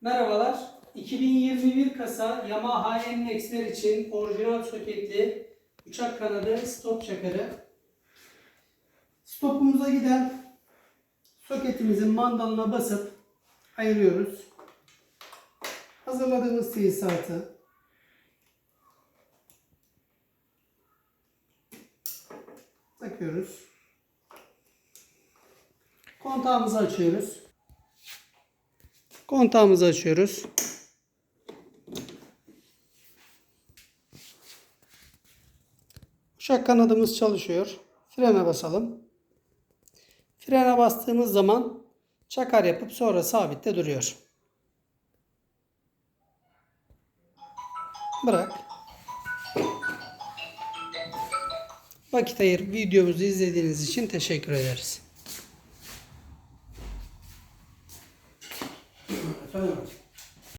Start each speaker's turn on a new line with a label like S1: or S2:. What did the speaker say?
S1: Merhabalar. 2021 kasa Yamaha NX'ler için orijinal soketli uçak kanadı stop çakarı. Stopumuza giden soketimizin mandalına basıp ayırıyoruz. Hazırladığımız tesisatı takıyoruz. Kontağımızı açıyoruz. Kontağımızı açıyoruz. Uçak kanadımız çalışıyor. Frene basalım. Frene bastığımız zaman çakar yapıp sonra sabitte duruyor. Bırak. Vakit ayır videomuzu izlediğiniz için teşekkür ederiz.
S2: 사용하시고